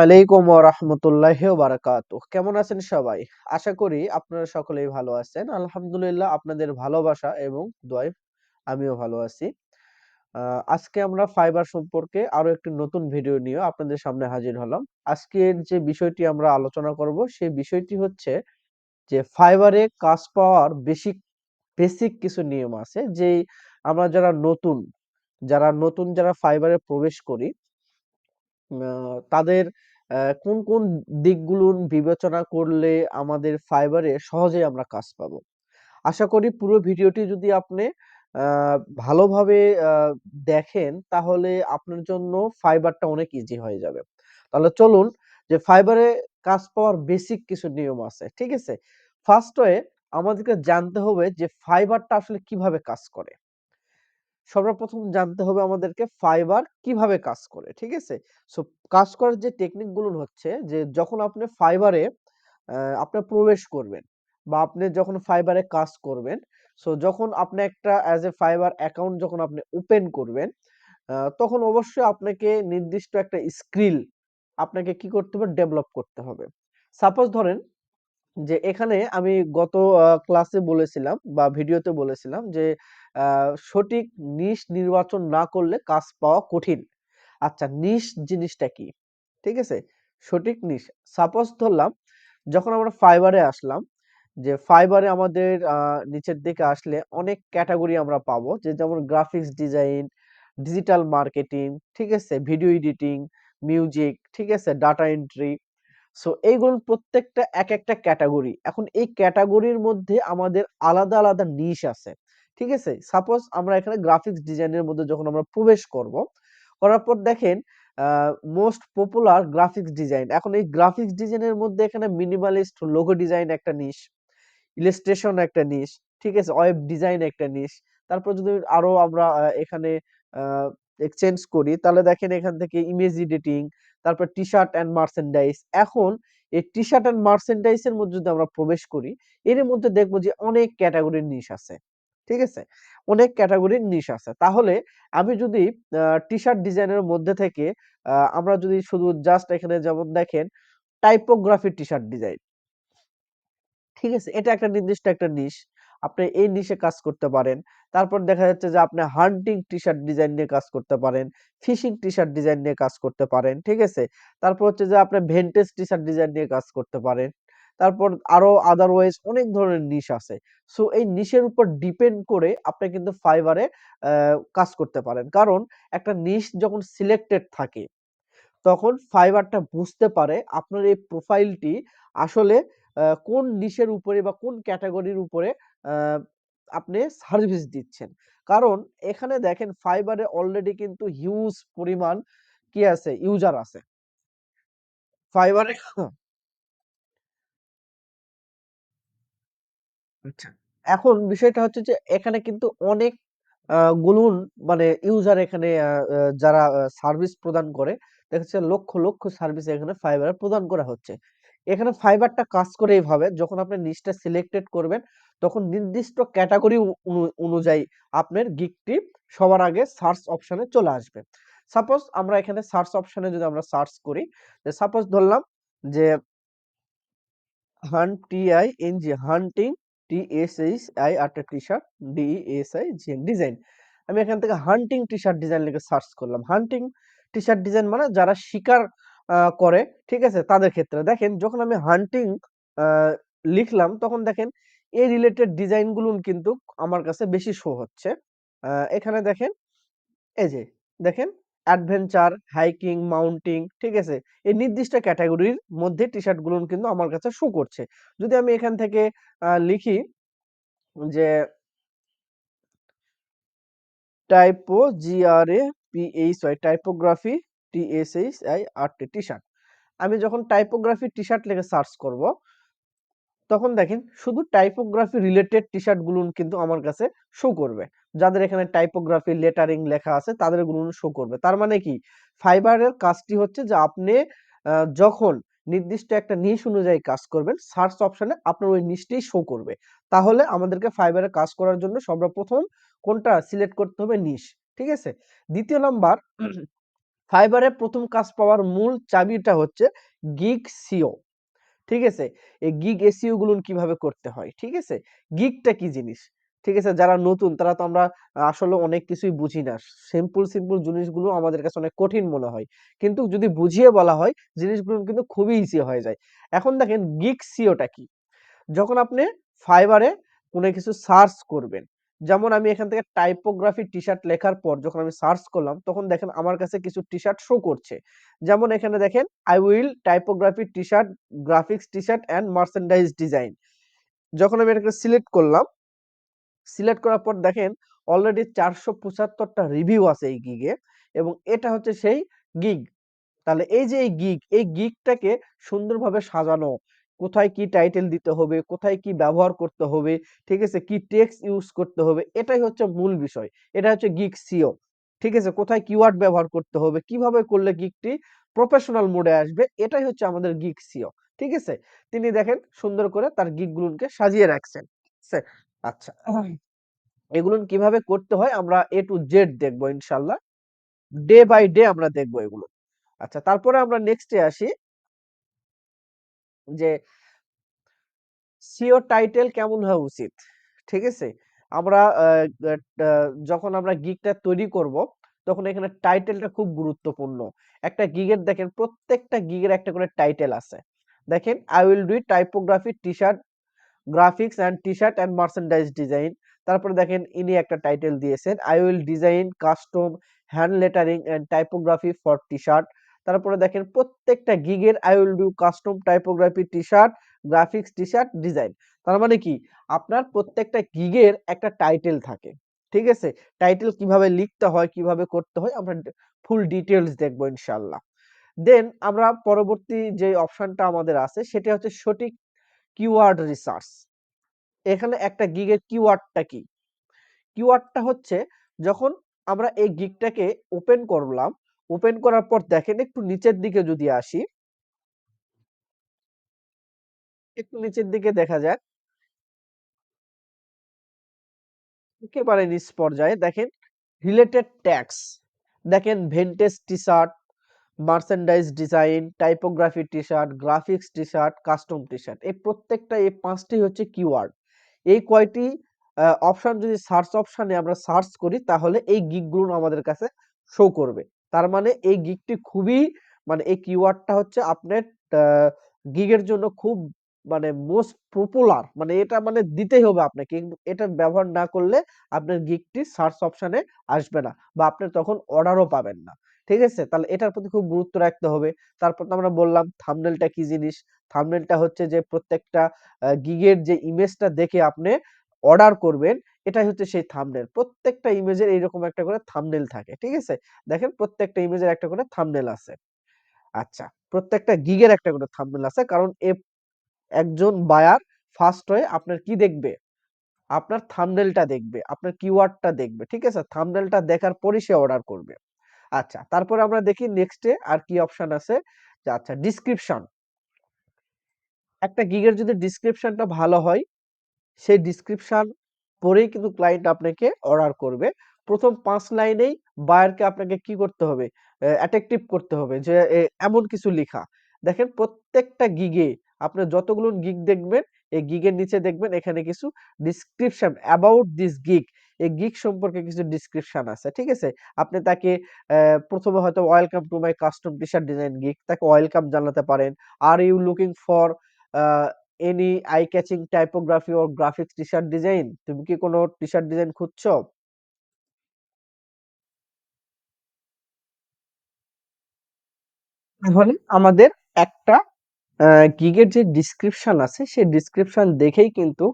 আলাইকুম ওয়া রাহমাতুল্লাহি ওয়া বারাকাতুহু। কেমন আছেন সবাই? আশা করি আপনারা সকলেই ভালো আছেন। আলহামদুলিল্লাহ আপনাদের ভালোবাসা এবং দোয়ায় আমিও ভালো আছি। আজকে আমরা ফাইবার সম্পর্কে আরও একটি নতুন ভিডিও নিয়ে আপনাদের সামনে হাজির হলাম। আজকের যে বিষয়টি আমরা আলোচনা করব সেই বিষয়টি হচ্ছে যে ফাইবারে কাজ পাওয়ার বেসিক বেসিক কিছু নিয়ম আছে যেই আমরা যারা নতুন, যারা নতুন যারা ফাইবারে প্রবেশ করি আ তাদের অ্যা কোন, কোন দিকগুলো বিবেচনা করলে আমাদের ফাইবারে সহজেই আমরা কাজ পাবো। আশা করি পুরো ভিডিওটি যদি আপনি আ ভালোভাবে আ দেখেন তাহলে আপনার জন্য ফাইবারটা অনেক ইজি হয়ে যাবে। তাহলে চলুন যে ফাইবারে কাজ পাওয়ার বেসিক কিছু নিয়ম আছে। ঠিক আছে? ফার্স্ট আমাদেরকে জানতে হবে যে ফাইবারটা আসলে কীভাবে কাজ করে। সর্বপ্রথম জানতে হবে আমাদেরকে ফাইবার কীভাবে কাজ করে। ঠিক আছে? সো কাজ করার যে টেকনিকগুলো হচ্ছে যে যখন আপনি ফাইবারে আপনি প্রবেশ করবেন বা আপনি যখন ফাইবারে কাজ করবেন, সো যখন আপনি একটা এস এ ফাইবার অ্যাকাউন্ট যখন আপনি ওপেন করবেন, তখন অবশ্যই আপনাকে নির্দিষ্ট একটা স্কিল আপনাকে কি করতে হবে? ডেভেলপ করতে হবে। সাপোজ ধরেন যে এখানে আমি গত ক্লাসে বলেছিলাম বা ভিডিওতে বলেছিলাম যে সঠিক নিশ নির্বাচন না করলে কাজ পাওয়া কঠিন। আচ্ছা নিশ জিনিসটা কি? ঠিক আছে? সঠিক নিশ। সাপোজ ধরলাম যখন আমরা ফাইবারে আসলাম, যে ফাইবারে আমাদের নিচের দিকে আসলে অনেক ক্যাটাগরি আমরা পাবো। যে যেমন গ্রাফিক্স ডিজাইন, ডিজিটাল মার্কেটিং, ঠিক আছে? ভিডিও এডিটিং, মিউজিক, ঠিক আছে? Data entry. সো এইগুলোর প্রত্যেকটা এক একটা ক্যাটাগরি এখন এই ক্যাটাগরির মধ্যে আমাদের আলাদা, আলাদা নিশ আছে। ঠিক আছে? সাপোজ আমরা এখানে গ্রাফিক্স ডিজাইনের মধ্যে যখন আমরা প্রবেশ করব, করার পর দেখেন মোস্ট পপুলার গ্রাফিক্স ডিজাইন। এখন এই গ্রাফিক্স ডিজাইনের মধ্যে এখানে মিনিমালিস্ট লোগো ডিজাইন একটা নিশ, ইলাস্ট্রেশন একটা নিশ, ঠিক আছে? ওয়েব ডিজাইন একটা নিশ। তারপর যদি আরও আমরা এখানে এক্সচেঞ্জ করি তাহলে দেখেন এখান থেকে ইমেজ এডিটিং, তারপর টি-শার্ট অ্যান্ড মার্চেন্ডাইজ। এখন এই টি-শার্ট অ্যান্ড মার্চেন্ডাইজ এর মধ্যে যদি আমরা প্রবেশ করি, এর মধ্যে দেখব যে অনেক ক্যাটাগরির নিশ আছে। ঠিক আছে? অনেক ক্যাটেগরির নিশ আছে। তাহলে আমি যদি টি-শার্ট ডিজাইনের মধ্যে থেকে আমরা যদি শুধু জাস্ট এখানে যেমন দেখেন টাইপোগ্রাফি টি-শার্ট ডিজাইন। ঠিক আছে? এটা একটা নির্দিষ্ট একটা নিশ। আপনি এই নিশে কাজ করতে পারেন। তারপর দেখা যাচ্ছে যে আপনি হান্টিং টি-শার্ট ডিজাইন নিয়ে কাজ করতে পারেন। ফিশিং টি-শার্ট ডিজাইন নিয়ে কাজ করতে পারেন। ঠিক আছে? তারপর হচ্ছে যে আপনি ভেন্টেজ টি-শার্ট ডিজাইন নিয়ে কাজ করতে পারেন। তারপর আরও আদারওয়াইজ অনেক ধরনের নিশ আছে। সো এই নিশের উপর ডিপেন্ড করে আপনি কিন্তু ফাইবারে কাজ করতে পারেন। কারণ একটা নিশ যখন সিলেক্টেড থাকে, তখন ফাইবারটা বুঝতে পারে আপনার এই প্রোফাইলটি আসলে কোন নিশের উপরে বা কোন ক্যাটাগরির উপরে আপনি সার্ভিস দিচ্ছেন। কারণ এখানে দেখেন ফাইবারে অলরেডি কিন্তু হিউজ পরিমাণ কি আছে? ইউজার আছে। ফাইবারে আচ্ছা। এখন বিষয়টা হচ্ছে যে এখানে কিন্তু অনেক গুলুন মানে ইউজার এখানে যারা সার্ভিস প্রদান করে, দেখা যাচ্ছে লক্ষ, লক্ষ সার্ভিস এখানে ফাইবার প্রদান করা হচ্ছে। এখানে ফাইবারটা কাজ করে এভাবে যখন আপনি নিচটা সিলেক্টেড করবেন, তখন নির্দিষ্ট ক্যাটেগরি অনু অনু অনুযায়ী আপনার গিগটি সবার আগে সার্চ অপশনে চলে আসবে। সাপোজ আমরা এখানে সার্চ অপশনে যদি আমরা সার্চ করি, যে সাপোজ ধরলাম যে হান্ট টি-আই-এন-জি হান্টিং টি-এস-এইচ-আই একটা টি-শার্ট ডি-ই-এস-আই-জি-এন ডিজাইন। আমি এখান থেকে হান্টিং টি-শার্ট ডিজাইন লিখে সার্চ করলাম। হান্টিং টি-শার্ট ডিজাইন মানে যারা শিকার করে, ঠিক আছে? তাদের ক্ষেত্রে। দেখেন যখন আমি হান্টিং লিখলাম তখন দেখেন এই রিলেটেড ডিজাইনগুলো কিন্তু আমার কাছে বেশি শো হচ্ছে। এখানে দেখেন, এই যে দেখেন অ্যাডভেঞ্চার, হাইকিং, মাউন্টিং, ঠিক আছে? এই নির্দিষ্ট ক্যাটাগরির মধ্যে টি-শার্টগুলো কিন্তু আমার কাছে শো করছে। যদি আমি এখান থেকে লিখি যে typo G R A P H Y typography T S H I R T T-shirt. আমি যখন টাইপোগ্রাফি টি-শার্ট লিখে সার্চ করব, তখন দেখেন শুধু টাইপোগ্রাফি রিলেটেড টি-শার্টগুলো কিন্তু আমার কাছে শো করবে। যাদের এখানে টাইপোগ্রাফি লেটারিং লেখা আছে তাদেরগুলো শো করবে। তার মানে কি? ফাইবারের কাজটি হচ্ছে যে আপনি যখন নির্দিষ্ট একটা নিশ অনুযায়ী কাজ করবেন, সার্চ অপশনে আপনার ওই নিশটাই শো করবে। তাহলে আমাদেরকে ফাইবারে কাজ করার জন্য সর্বপ্রথম কোনটা সিলেক্ট করতে হবে? নিশ। ঠিক আছে? দ্বিতীয় নাম্বার ফাইবারে প্রথম কাজ পাওয়ার মূল চাবিটা হচ্ছে গিগ সিও ঠিক আছে এই গিগ এসইও গুলো কীভাবে করতে হয় ঠিক আছে গিগটা কি জিনিস ঠিক আছে? যারা নতুন, তারা তো আমরা আসলে অনেক কিছুই বুঝি না। সিম্পল সিম্পল জিনিসগুলো আমাদের কাছে অনেক কঠিন মনে হয়। কিন্তু যদি বুঝিয়ে বলা হয়, জিনিসগুলো কিন্তু খুবই ইজি হয়ে যায়। এখন দেখেন গিগ সিওটা কি? যখন আপনি ফাইবারে কোনো কিছু সার্চ করবেন, যেমন আমি এখান থেকে টাইপোগ্রাফি টি শার্ট লেখার পর যখন আমি সার্চ করলাম, তখন দেখেন আমার কাছে কিছু টি শার্ট শো করছে। যেমন এখানে দেখেন I will typography T-shirt graphics T-shirt and merchandise design যখন আমি এটাকে সিলেক্ট করলাম সিলেক্ট করার পর দেখেন অলরেডি চারশো পঁচাত্তরটা রিভিউ আছে এই গিগে এবং এটা হচ্ছে সেই গিগ তাহলে এই যে এই গিগ এই গিগটাকে সুন্দরভাবে সাজানো, কোথায় কি টাইটেল দিতে হবে, কোথায় কি ব্যবহার করতে হবে, ঠিক আছে, কি টেক্সট ইউজ করতে হবে, এটাই হচ্ছে মূল বিষয়। এটা হচ্ছে গিগ সিও ঠিক আছে, কোথায় কিওয়ার্ড ব্যবহার করতে হবে, কীভাবে করলে গিগটি প্রফেশনাল মোডে আসবে, এটাই হচ্ছে আমাদের গিগ সিও ঠিক আছে? তিনি দেখেন সুন্দর করে তার গিগগুলোকে সাজিয়ে রাখছেন। আচ্ছা। এগুলো কীভাবে করতে হয় আমরা এ টু জেড দেখব ইনশাল্লাহ। ডে বাই ডে আমরা দেখব এগুলো। আচ্ছা তারপরে আমরা নেক্সটে আসি যে সিও টাইটেল কেমন হওয়া উচিত? ঠিক আছে? আমরা যখন আমরা গিগটা তৈরি করব তখন এখানে টাইটেলটা খুব গুরুত্বপূর্ণ। একটা গিগের দেখেন প্রত্যেকটা গিগের একটা করে টাইটেল আছে। দেখেন I will do typography T-shirt graphics and T-shirt and merchandise design তারপরে দেখেন ইনি একটা টাইটেল দিয়েছেন I will design custom hand lettering and typography for T-shirt তারপরে দেখেন প্রত্যেকটা গিগের I will do custom typography T-shirt graphics T-shirt design তার মানে কি? আপনার প্রত্যেকটা গিগের একটা টাইটেল থাকে, ঠিক আছে? টাইটেল কীভাবে লিখতে হয়, কীভাবে করতে হয়, আমরা ফুল ডিটেলস দেখব ইনশাল্লাহ দেন আমরা পরবর্তী যে অপশনটা আমাদের আছে, সেটা হচ্ছে সঠিক কিওয়ার্ড রিসার্চ এখানে একটা গিগের কিওয়ার্ডটা কি? কিওয়ার্ডটা হচ্ছে যখন আমরা এই গিগটাকে ওপেন করলাম ওপেন করার পর দেখেন একটু নিচের দিকে যদি আসি, একটু নিচের দিকে দেখা যাক। একেবারে নিচ পর্যায়ে দেখেন রিলেটেড ট্যাক্স দেখেন vintage T-shirt merchandise design typography T-shirt graphics T-shirt custom T-shirt এই প্রত্যেকটা, এই পাঁচটি হচ্ছে কিওয়ার্ড এই কয়টি অপশন যদি সার্চ অপশনে আমরা সার্চ করি, তাহলে এই গিকগুলো আমাদের কাছে শো করবে। তার মানে এই গিকটি খুবই মানে এই কিওয়ার্ডটা হচ্ছে আপনার গিগের জন্য খুব মানে মোস্ট পপুলার মানে এটা মানে দিতেই হবে আপনাকে। এটা ব্যবহার না করলে আপনার গিকটি সার্চ অপশানে আসবে না বা আপনি তখন অর্ডারও পাবেন না। ঠিক আছে? তাহলে এটার প্রতি খুব গুরুত্ব রাখতে হবে। তারপর তো আমরা বললাম থামনেলটা কি জিনিস? থামনেলটা হচ্ছে যে প্রত্যেকটা গিগের যে ইমেজটা দেখে আপনি অর্ডার করবেন, এটাই হচ্ছে সেই থামনেল প্রত্যেকটা ইমেজের এইরকম একটা করে থামনেল থাকে, ঠিক আছে? দেখেন প্রত্যেকটা ইমেজের একটা করে থামনেল আছে। আচ্ছা প্রত্যেকটা গিগের একটা করে থামনেল আছে, কারণ এ, একজন বায়ার ফার্স্ট হয়ে আপনার কি দেখবে? আপনার থামনেলটা দেখবে, আপনার কিওয়ার্ডটা দেখবে, ঠিক আছে? থামনেলটা দেখার পরই সে অর্ডার করবে। আচ্ছা তারপরে আমরা দেখি নেক্সটে আর কি অপশন আছে। আচ্ছা ডিসক্রিপশন একটা গিগের যদি ডিসক্রিপশনটা ভালো হয়, সেই ডিসক্রিপশন পরেই কিন্তু ক্লায়েন্ট আপনাকে অর্ডার করবে। প্রথম পাঁচ লাইনেই বায়ারকে আপনাকে কি করতে হবে? অ্যাট্রাকটিভ করতে হবে যে এমন কিছু লেখা। দেখেন, প্রত্যেকটা গিগে আপনার যতগুলো গিগ দেখবেন, এই গিগের নিচে দেখবেন এখানে কিছু ডিসক্রিপশন অ্যাবাউট দিস গিগ এই গিগ সম্পর্কে কিছু ডিসক্রিপশন আছে, ঠিক আছে? আপনি তাকে প্রথমে হয়তো welcome to my custom T shirt design gig তাকে ওয়েলকাম জানাতে পারেন। Are you looking for any eye catching typography or graphics T shirt design তুমি কি কোনো টি শার্ট ডিজাইন খুঁজছো? তাহলে আমাদের একটা গিগের যে ডিসক্রিপশন আছে, সেই ডিসক্রিপশন দেখেই কিন্তু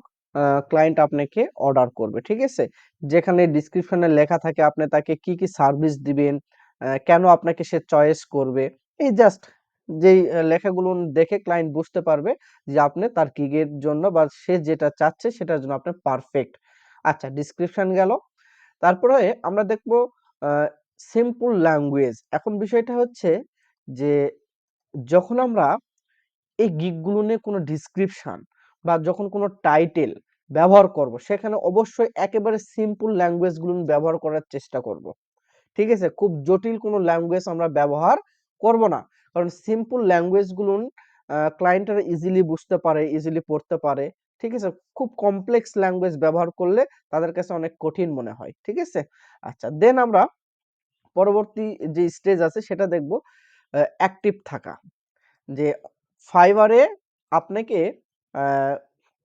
ক্লায়েন্ট আপনাকে অর্ডার করবে, ঠিক আছে? যেখানে ডিসক্রিপশনে লেখা থাকে আপনি তাকে কি কি সার্ভিস দিবেন কেন আপনাকে সে চয়েস করবে, এই জাস্ট যেই লেখাগুলো দেখে ক্লায়েন্ট বুঝতে পারবে যে আপনি তার কিগের জন্য বা সে যেটা চাচ্ছে সেটার জন্য আপনি পারফেক্ট আচ্ছা ডিসক্রিপশন গেল। তারপরে আমরা দেখব সিম্পল ল্যাঙ্গুয়েজ এখন বিষয়টা হচ্ছে যে যখন আমরা এই গিগগুলো নিয়ে কোনো ডিসক্রিপশন বা যখন কোনো টাইটেল ব্যবহার করব, সেখানে অবশ্যই একেবারে সিম্পল ল্যাঙ্গুয়েজগুলো ব্যবহার করার চেষ্টা করব। ঠিক আছে? খুব জটিল কোনো ল্যাঙ্গুয়েজ আমরা ব্যবহার করব না। কারণ সিম্পল ল্যাঙ্গুয়েজগুলো ক্লায়েন্টরা ইজিলি বুঝতে পারে ইজিলি পড়তে পারে। ঠিক আছে? খুব কমপ্লেক্স ল্যাঙ্গুয়েজ ব্যবহার করলে তাদের কাছে অনেক কঠিন মনে হয়। ঠিক আছে? আচ্ছা দেন আমরা পরবর্তী যে স্টেজ আছে, সেটা দেখব অ্যাক্টিভ থাকা। যে ফাইবারে আপনাকে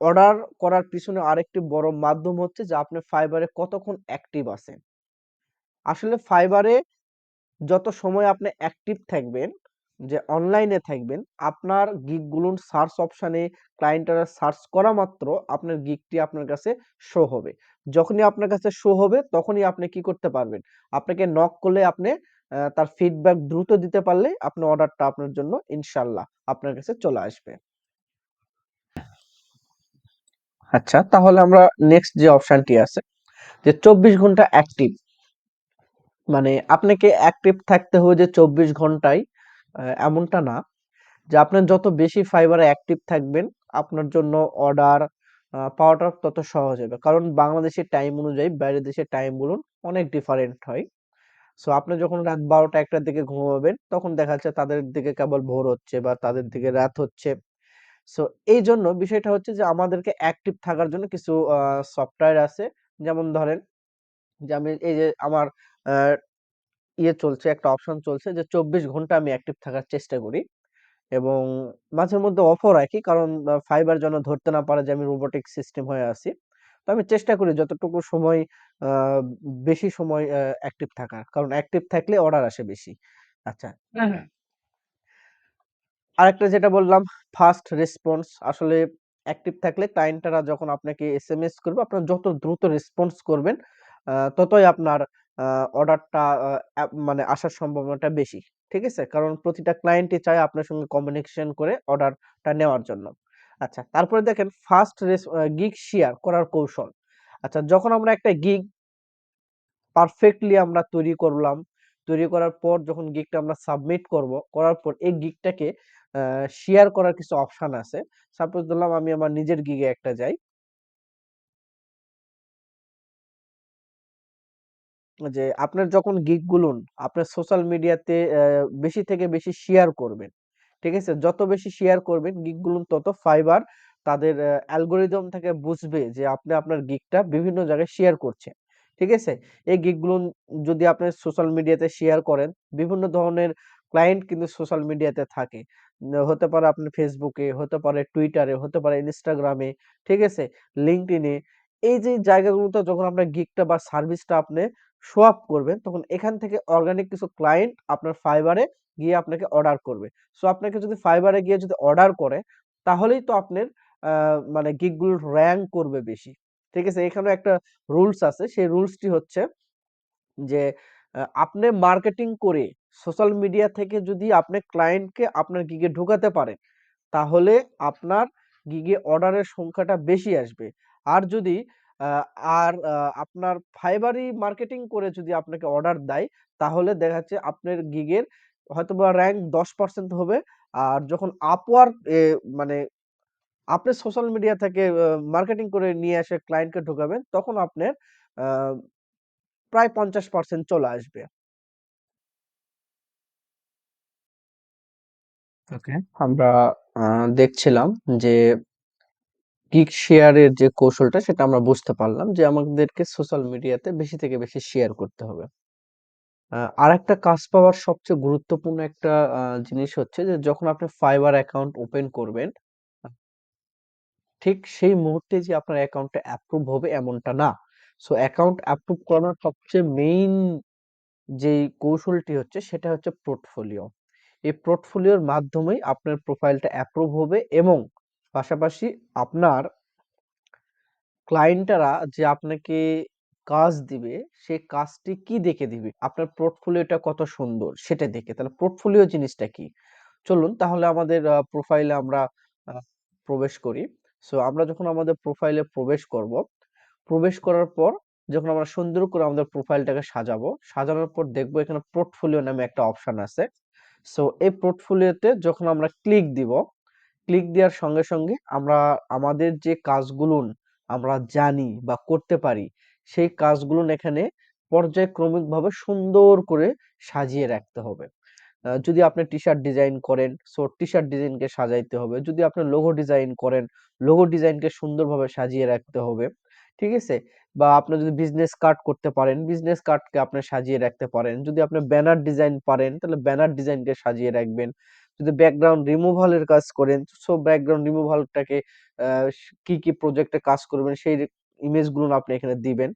অর্ডার করার পিছনে আরেকটি বড় মাধ্যম হচ্ছে যে, আপনি ফাইবারে কতক্ষণ অ্যাক্টিভ আছেন। আসলে ফাইবারে যত সময় আপনি অ্যাক্টিভ থাকবেন, যে অনলাইনে থাকবেন, আপনার গিগগুলো সার্চ অপশানে ক্লায়েন্টরা সার্চ করা মাত্র আপনার গিগটি আপনার কাছে শো হবে। যখনই আপনার কাছে শো হবে, তখনই আপনি কি করতে পারবেন? আপনাকে নক করলে আপনি তার ফিডব্যাক দ্রুত দিতে পারলে আপনার অর্ডারটা আপনার জন্য ইনশাল্লাহ আপনার কাছে চলে আসবে। আচ্ছা তাহলে আমরা নেক্সট যে অপশনটি আছে, যে চব্বিশ ঘণ্টা অ্যাক্টিভ মানে আপনাকে অ্যাক্টিভ থাকতে হবে যে চব্বিশ ঘন্টায় এমনটা না, যে আপনার যত বেশি ফাইবারে অ্যাক্টিভ থাকবেন, আপনার জন্য অর্ডার পাওয়াটা তত সহজ হবে। কারণ বাংলাদেশের টাইম অনুযায়ী বাইরের দেশের টাইম বলুন অনেক ডিফারেন্ট হয়। সো আপনি যখন রাত বারোটা একটার দিকে ঘুমাবেন, তখন দেখা যাচ্ছে তাদের দিকে কেবল ভোর হচ্ছে বা তাদের দিকে রাত হচ্ছে। সো এই জন্য বিষয়টা হচ্ছে যে আমাদেরকে অ্যাক্টিভ থাকার জন্য কিছু সফটওয়্যার আছে। যেমন ধরেন যে আমি এই যে আমার ইয়ে চলছে একটা অপশন চলছে যে চব্বিশ ঘণ্টা আমি অ্যাক্টিভ থাকার চেষ্টা করি। এবং মাঝে মধ্যে অফও রাখি কারণ ফাইবার যেন ধরতে না পারে যে আমি রোবোটিক সিস্টেম হয়ে আছি। তো আমি চেষ্টা করি যতটুকু সময় বেশি সময় অ্যাক্টিভ থাকার। কারণ অ্যাক্টিভ থাকলে অর্ডার আসে বেশি। আচ্ছা। হ্যাঁ, হ্যাঁ। আরেকটা যেটা বললাম ফাস্ট রেসপন্স আসলে অ্যাক্টিভ থাকলে ক্লায়েন্টরা যখন আপনাকে এস এম এস করবে, আপনার যত দ্রুত রেসপন্স করবেন ততই আপনার অর্ডারটা মানে আসার সম্ভাবনাটা বেশি, ঠিক আছে? কারণ প্রতিটা ক্লায়েন্টই চায় আপনার সঙ্গে কমিউনিকেশন করে অর্ডারটা নেওয়ার জন্য। আচ্ছা তারপরে দেখেন ফার্স্ট রেস গিগ শেয়ার করার কৌশল। আচ্ছা যখন আমরা একটা গিগ পারফেক্টলি আমরা তৈরি করলাম, তৈরি করার পর যখন গিগটা আমরা সাবমিট করব, করার পর এই গিগটাকে শেয়ার করার কিছু অপশন আছে। সাপোজ ধরলাম আমি আমার নিজের গিগে একটা যাই। যে আপনার যখন গিগ গুলুন আপনার সোশ্যাল মিডিয়াতে বেশি থেকে বেশি শেয়ার করবেন। ঠিক আছে? যত বেশি শেয়ার করবেন গিগ গুলুন তত ফাইবার তাদের অ্যালগোরিদম থেকে বুঝবে যে আপনি আপনার গিগটা বিভিন্ন জায়গায় শেয়ার করছেন। ঠিক আছে? এই গিগ গুলুন যদি আপনি সোশ্যাল মিডিয়াতে শেয়ার করেন, বিভিন্ন ধরনের ক্লায়েন্ট কিন্তু সোশ্যাল মিডিয়াতে থাকে। হতে পারে আপনি ফেসবুকে হতে পারে টুইটারে হতে পারে ইনস্টাগ্রামে ঠিক আছে? লিঙ্কডিনে এই যে জায়গাগুলোতে যখন আপনার গিগটা বা সার্ভিসটা আপনি শো আপ করবেন, তখন এখান থেকে অর্গানিক কিছু ক্লায়েন্ট আপনার ফাইবারে গিয়ে আপনাকে অর্ডার করবে। সো আপনাকে যদি ফাইবারে গিয়ে যদি অর্ডার করে, তাহলেই তো আপনার মানে গিগগুলো র্যাঙ্ক করবে বেশি। ঠিক আছে? এখানে একটা রুলস আছে। সেই রুলসটি হচ্ছে যে আপনি মার্কেটিং করে সোশ্যাল মিডিয়া থেকে যদি আপনি ক্লায়েন্টকে আপনার গিগে ঢোকাতে পারেন, তাহলে আপনার গিগে অর্ডারের সংখ্যাটা বেশি আসবে। আর যদি আর আপনার ফাইবারই মার্কেটিং করে যদি আপনাকে অর্ডার দেয়, তাহলে দেখা যাচ্ছে আপনার গিগের হয়তোবা র্যাঙ্ক দশ পার্সেন্ট হবে। আর যখন আপওয়ার্ক মানে আপনি সোশ্যাল মিডিয়া থেকে মার্কেটিং করে নিয়ে এসে ক্লায়েন্টকে ঢোকাবেন, তখন আপনার প্রায় পঞ্চাশ পার্সেন্ট চলে আসবে। আমরা দেখছিলাম যে গিগ শেয়ারের যে কৌশলটা সেটা আমরা বুঝতে পারলাম যে, আমাদেরকে সোশ্যাল মিডিয়াতে বেশি থেকে বেশি শেয়ার করতে হবে। আর একটা কাজ পাওয়ার সবচেয়ে গুরুত্বপূর্ণ একটা জিনিস হচ্ছে যে, যখন আপনি ফাইবার অ্যাকাউন্ট ওপেন করবেন, ঠিক সেই মুহূর্তে যে আপনার অ্যাকাউন্টটা অ্যাপ্রুভ হবে এমনটা না। সো অ্যাকাউন্ট অ্যাপ্রুভ করার সবচেয়ে মেইন যে কৌশলটি হচ্ছে, সেটা হচ্ছে পোর্টফোলিও এই পোর্টফোলিওর মাধ্যমেই আপনার প্রোফাইলটা অ্যাপ্রুভ হবে এবং পাশাপাশি আপনার ক্লায়েন্টরা যে আপনাকে কাজ দিবে, সে কাজটি কি দেখে দিবে? আপনার পোর্টফোলিওটা কত সুন্দর, সেটা দেখে। তাহলে পোর্টফোলিও জিনিসটা কি? চলুন তাহলে আমাদের প্রোফাইলে আমরা প্রবেশ করি। সো আমরা যখন আমাদের প্রোফাইলে প্রবেশ করব প্রবেশ করার পর যখন আমরা সুন্দর করে আমাদের প্রোফাইলটাকে সাজাবো সাজানোর পর দেখব এখানে পোর্টফোলিও নামে একটা অপশন আছে সো এই পোর্টফোলিওতে যখন আমরা ক্লিক দিব ক্লিক দেওয়ার সঙ্গে সঙ্গে আমরা আমাদের যে কাজগুলো আমরা জানি বা করতে পারি সেই কাজগুলো এখানে পর্যায়ক্রমিকভাবে সুন্দর করে সাজিয়ে রাখতে হবে। যদি আপনি টি-শার্ট ডিজাইন করেন, সো টি-শার্ট ডিজাইনকে সাজাইতে হবে। যদি আপনি লোগো ডিজাইন করেন, লোগো ডিজাইনকে সুন্দরভাবে সাজিয়ে রাখতে হবে। ঠিক আছে? বা আপনি যদি বিজনেস কার্ড করতে পারেন, বিজনেস কার্ডকে আপনি সাজিয়ে রাখতে পারেন। যদি আপনি ব্যানার ডিজাইন পারেন, তাহলে ব্যানার ডিজাইনকে সাজিয়ে রাখবেন। যদি ব্যাকগ্রাউন্ড রিমুভাল এর কাজ করেন, সো ব্যাকগ্রাউন্ড রিমুভালটাকে কি, কি প্রজেক্টে কাজ করবেন সেই ইমেজগুলো আপনি এখানে দিবেন।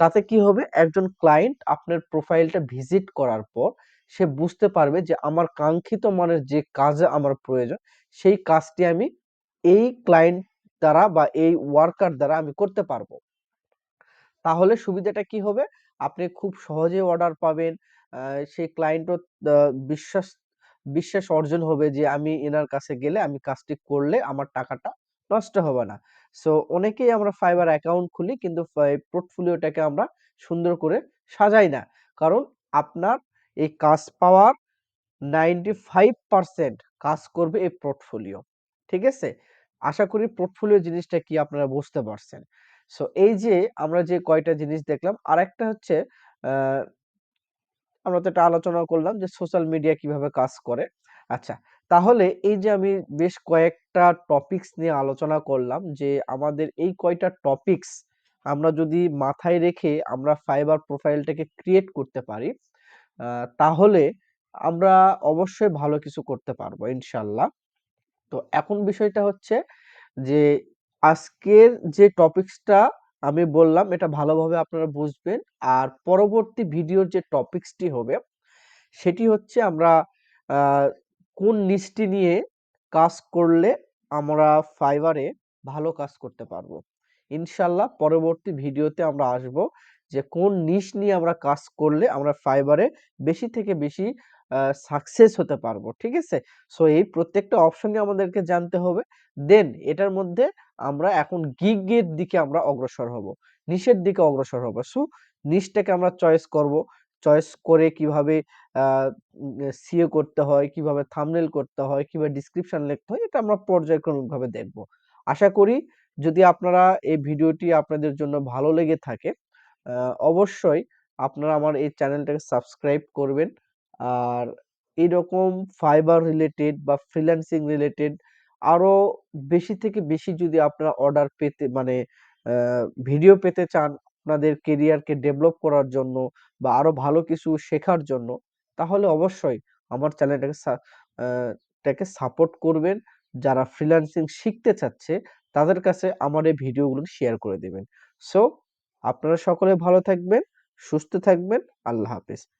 তাতে কি হবে? একজন ক্লায়েন্ট আপনার প্রোফাইলটা ভিজিট করার পর সে বুঝতে পারবে যে আমার কাঙ্ক্ষিত মানের যে কাজে আমার প্রয়োজন, সেই কাজটি আমি এই ক্লায়েন্ট দ্বারা বা এই ওয়ার্কার দ্বারা আমি করতে পারব। তাহলে সুবিধাটা কি হবে? আপনি খুব সহজেই অর্ডার পাবেন। সেই ক্লায়েন্টও বিশ্বাস বিশ্বাস অর্জন হবে যে আমি এনার কাছে গেলে আমি কাজটি করলে আমার টাকাটা নষ্ট হবে না। সো অনেকেই আমরা ফাইবার অ্যাকাউন্ট খুলি কিন্তু পোর্টফোলিওটাকে আমরা সুন্দর করে সাজাই না। কারণ আপনার এই কাজ পাওয়ার 95% কাজ করবে এই পোর্টফোলিও। ঠিক আছে? আশা করি পোর্টফোলিও জিনিসটা কি আপনারা বুঝতে পারছেন। সো এই যে আমরা যে কয়টা জিনিস দেখলাম, আরেকটা হচ্ছে আমরা তো এটা আলোচনা করলাম যে সোশ্যাল মিডিয়া কীভাবে কাজ করে। আচ্ছা, তাহলে এই যে আমি বেশ কয়েকটা টপিকস নিয়ে আলোচনা করলাম যে আমাদের এই কয়টা টপিকস আমরা যদি মাথায় রেখে আমরা ফাইবার প্রোফাইলটাকে ক্রিয়েট করতে পারি, তাহলে আমরা অবশ্যই ভালো কিছু করতে পারব ইনশাআল্লাহ। তো এখন বিষয়টা হচ্ছে যে, আজকের যে টপিকসটা আমি বললাম, এটা ভালোভাবে আপনারা বুঝবেন। আর পরবর্তী ভিডিওর যে টপিকসটি হবে, সেটি হচ্ছে আমরা কোন নিচটি নিয়ে কাজ করলে আমরা ফাইবারে ভালো কাজ করতে পারব। ইনশাল্লাহ পরবর্তী ভিডিওতে আমরা আসব যে কোন নিশ নিয়ে আমরা কাজ করলে আমরা ফাইবারে বেশি থেকে বেশি সাকসেস হতে পারব। ঠিক আছে? সো এই প্রত্যেকটা অপশনই আমাদেরকে জানতে হবে। দেন এটার মধ্যে আমরা এখন গিগের দিকে আমরা অগ্রসর হব। নিশের দিকে অগ্রসর হব। সো নিশটাকে আমরা চয়েস করব। চয়েস করে কীভাবে সিও করতে হয়, কীভাবে থামনেল করতে হয়, কীভাবে ডেসক্রিপশন লিখতে হয় এটা আমরা পর্যায়ক্রমিকভাবে দেখব। আশা করি যদি আপনারা এই ভিডিওটি আপনাদের জন্য ভালো লেগে থাকে, অবশ্যই আপনারা আমার এই চ্যানেলটাকে সাবস্ক্রাইব করবেন। আর এরকম ফাইবার রিলেটেড বা ফ্রিল্যান্সিং রিলেটেড আরও বেশি থেকে বেশি যদি আপনারা অর্ডার পেতে মানে ভিডিও পেতে চান আপনাদের কেরিয়ারকে ডেভেলপ করার জন্য বা আরও ভালো কিছু শেখার জন্য, তাহলে অবশ্যই আমার চ্যানেলটাকে টাকে সাপোর্ট করবেন। যারা ফ্রিল্যান্সিং শিখতে চাচ্ছে তাদের কাছে আমার এই ভিডিওগুলো শেয়ার করে দেবেন সো আপনারা সকলে ভালো থাকবেন, সুস্থ থাকবেন। আল্লাহ হাফেজ।